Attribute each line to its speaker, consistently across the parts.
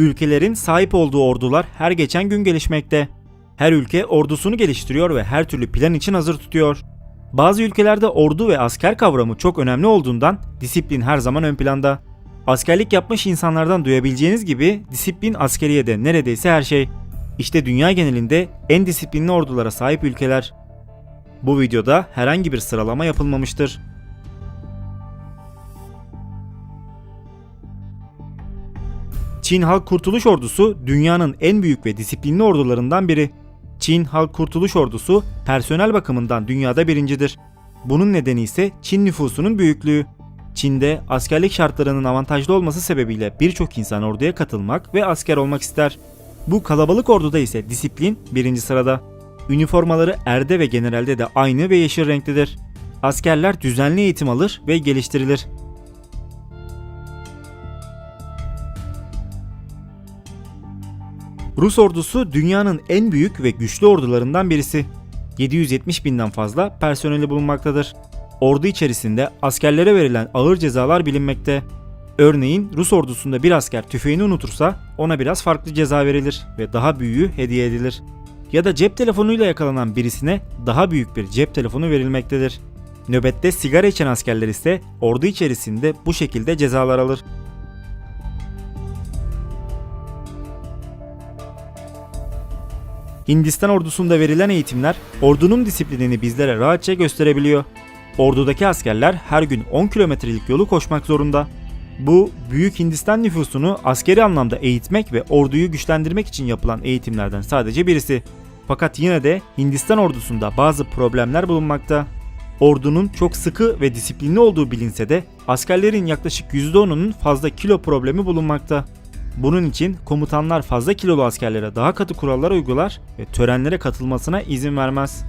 Speaker 1: Ülkelerin sahip olduğu ordular her geçen gün gelişmekte. Her ülke ordusunu geliştiriyor ve her türlü plan için hazır tutuyor. Bazı ülkelerde ordu ve asker kavramı çok önemli olduğundan disiplin her zaman ön planda. Askerlik yapmış insanlardan duyabileceğiniz gibi disiplin askeriyede neredeyse her şey. İşte dünya genelinde en disiplinli ordulara sahip ülkeler. Bu videoda herhangi bir sıralama yapılmamıştır. Çin Halk Kurtuluş Ordusu dünyanın en büyük ve disiplinli ordularından biri. Çin Halk Kurtuluş Ordusu personel bakımından dünyada birincidir. Bunun nedeni ise Çin nüfusunun büyüklüğü. Çin'de askerlik şartlarının avantajlı olması sebebiyle birçok insan orduya katılmak ve asker olmak ister. Bu kalabalık orduda ise disiplin birinci sırada. Üniformaları erde ve generalde de aynı ve yeşil renklidir. Askerler düzenli eğitim alır ve geliştirilir. Rus ordusu dünyanın en büyük ve güçlü ordularından birisi. 770 binden fazla personeli bulunmaktadır. Ordu içerisinde askerlere verilen ağır cezalar bilinmekte. Örneğin Rus ordusunda bir asker tüfeğini unutursa ona biraz farklı ceza verilir ve daha büyüğü hediye edilir. Ya da cep telefonuyla yakalanan birisine daha büyük bir cep telefonu verilmektedir. Nöbette sigara içen askerler ise ordu içerisinde bu şekilde cezalar alır. Hindistan ordusunda verilen eğitimler ordunun disiplinini bizlere rahatça gösterebiliyor. Ordudaki askerler her gün 10 kilometrelik yolu koşmak zorunda. Bu büyük Hindistan nüfusunu askeri anlamda eğitmek ve orduyu güçlendirmek için yapılan eğitimlerden sadece birisi. Fakat yine de Hindistan ordusunda bazı problemler bulunmakta. Ordunun çok sıkı ve disiplinli olduğu bilinse de askerlerin yaklaşık %10'unun fazla kilo problemi bulunmakta. Bunun için komutanlar fazla kilolu askerlere daha katı kurallar uygular ve törenlere katılmasına izin vermez.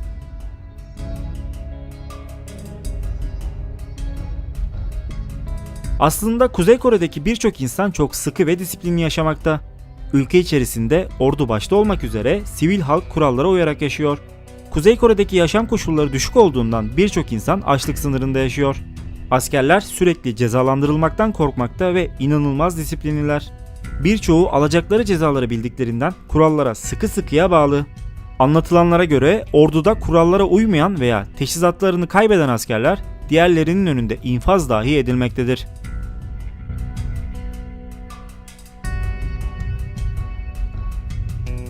Speaker 1: Aslında Kuzey Kore'deki birçok insan çok sıkı ve disiplinli yaşamakta. Ülke içerisinde ordu başta olmak üzere sivil halk kurallara uyarak yaşıyor. Kuzey Kore'deki yaşam koşulları düşük olduğundan birçok insan açlık sınırında yaşıyor. Askerler sürekli cezalandırılmaktan korkmakta ve inanılmaz disiplinliler. Birçoğu alacakları cezaları bildiklerinden kurallara sıkı sıkıya bağlı. Anlatılanlara göre orduda kurallara uymayan veya teçhizatlarını kaybeden askerler diğerlerinin önünde infaz dahi edilmektedir.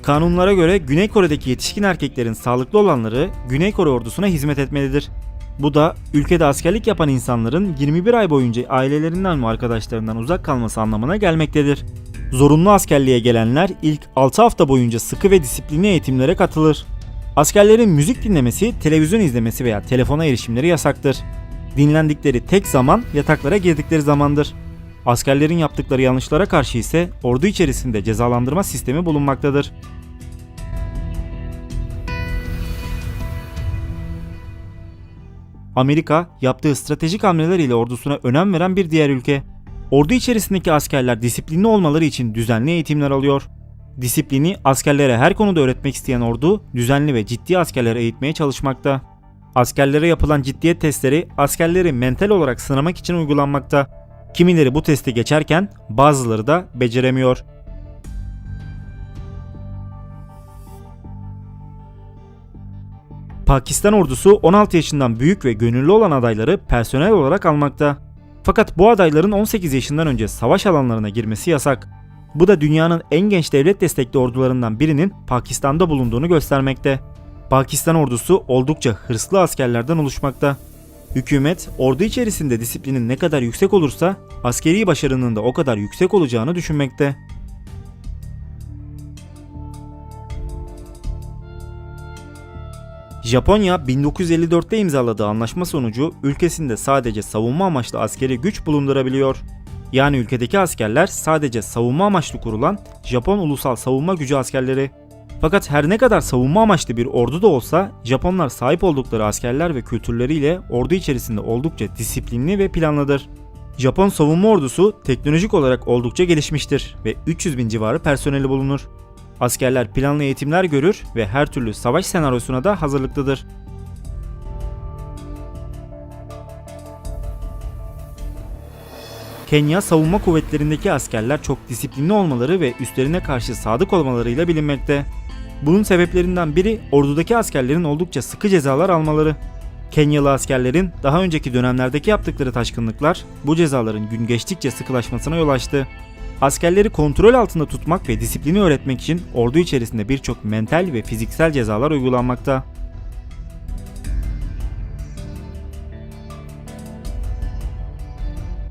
Speaker 1: Kanunlara göre Güney Kore'deki yetişkin erkeklerin sağlıklı olanları Güney Kore ordusuna hizmet etmelidir. Bu da ülkede askerlik yapan insanların 21 ay boyunca ailelerinden ve arkadaşlarından uzak kalması anlamına gelmektedir. Zorunlu askerliğe gelenler ilk 6 hafta boyunca sıkı ve disiplinli eğitimlere katılır. Askerlerin müzik dinlemesi, televizyon izlemesi veya telefona erişimleri yasaktır. Dinlendikleri tek zaman yataklara girdikleri zamandır. Askerlerin yaptıkları yanlışlara karşı ise ordu içerisinde cezalandırma sistemi bulunmaktadır. Amerika yaptığı stratejik hamleler ile ordusuna önem veren bir diğer ülke. Ordu içerisindeki askerler disiplinli olmaları için düzenli eğitimler alıyor. Disiplini askerlere her konuda öğretmek isteyen ordu düzenli ve ciddi askerleri eğitmeye çalışmakta. Askerlere yapılan ciddiyet testleri askerleri mental olarak sınamak için uygulanmakta. Kimileri bu testi geçerken bazıları da beceremiyor. Pakistan ordusu 16 yaşından büyük ve gönüllü olan adayları personel olarak almakta. Fakat bu adayların 18 yaşından önce savaş alanlarına girmesi yasak. Bu da dünyanın en genç devlet destekli ordularından birinin Pakistan'da bulunduğunu göstermekte. Pakistan ordusu oldukça hırslı askerlerden oluşmakta. Hükümet ordu içerisinde disiplinin ne kadar yüksek olursa askeri başarının da o kadar yüksek olacağını düşünmekte. Japonya 1954'te imzaladığı anlaşma sonucu ülkesinde sadece savunma amaçlı askeri güç bulundurabiliyor. Yani ülkedeki askerler sadece savunma amaçlı kurulan Japon Ulusal Savunma Gücü askerleri. Fakat her ne kadar savunma amaçlı bir ordu da olsa Japonlar sahip oldukları askerler ve kültürleriyle ordu içerisinde oldukça disiplinli ve planlıdır. Japon savunma ordusu teknolojik olarak oldukça gelişmiştir ve 300 bin civarı personeli bulunur. Askerler planlı eğitimler görür ve her türlü savaş senaryosuna da hazırlıklıdır. Kenya savunma kuvvetlerindeki askerler çok disiplinli olmaları ve üstlerine karşı sadık olmalarıyla bilinmekte. Bunun sebeplerinden biri ordudaki askerlerin oldukça sıkı cezalar almaları. Kenyalı askerlerin daha önceki dönemlerdeki yaptıkları taşkınlıklar bu cezaların gün geçtikçe sıkılaşmasına yol açtı. Askerleri kontrol altında tutmak ve disiplini öğretmek için ordu içerisinde birçok mental ve fiziksel cezalar uygulanmakta.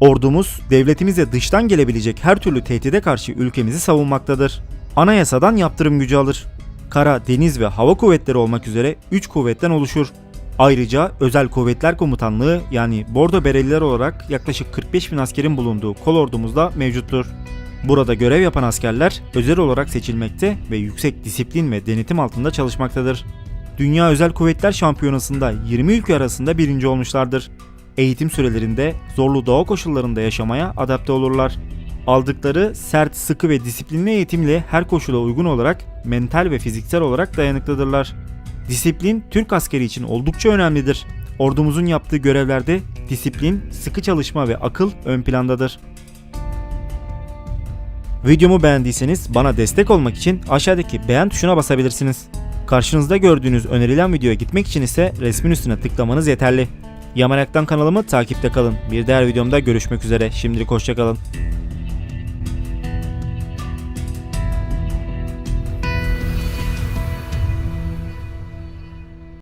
Speaker 1: Ordumuz, devletimize dıştan gelebilecek her türlü tehdide karşı ülkemizi savunmaktadır. Anayasadan yaptırım gücü alır. Kara, deniz ve hava kuvvetleri olmak üzere 3 kuvvetten oluşur. Ayrıca Özel Kuvvetler Komutanlığı yani Bordo Bereliler olarak yaklaşık 45 bin askerin bulunduğu kol ordumuzda mevcuttur. Burada görev yapan askerler özel olarak seçilmekte ve yüksek disiplin ve denetim altında çalışmaktadır. Dünya Özel Kuvvetler Şampiyonası'nda 20 ülke arasında birinci olmuşlardır. Eğitim sürelerinde zorlu doğa koşullarında yaşamaya adapte olurlar. Aldıkları sert, sıkı ve disiplinli eğitimle her koşula uygun olarak mental ve fiziksel olarak dayanıklıdırlar. Disiplin Türk askeri için oldukça önemlidir. Ordumuzun yaptığı görevlerde disiplin, sıkı çalışma ve akıl ön plandadır. Videomu beğendiyseniz bana destek olmak için aşağıdaki beğen tuşuna basabilirsiniz. Karşınızda gördüğünüz önerilen videoya gitmek için ise resmin üstüne tıklamanız yeterli. Yamanak'tan kanalımı takipte kalın. Bir diğer videomda görüşmek üzere. Şimdilik hoşçakalın.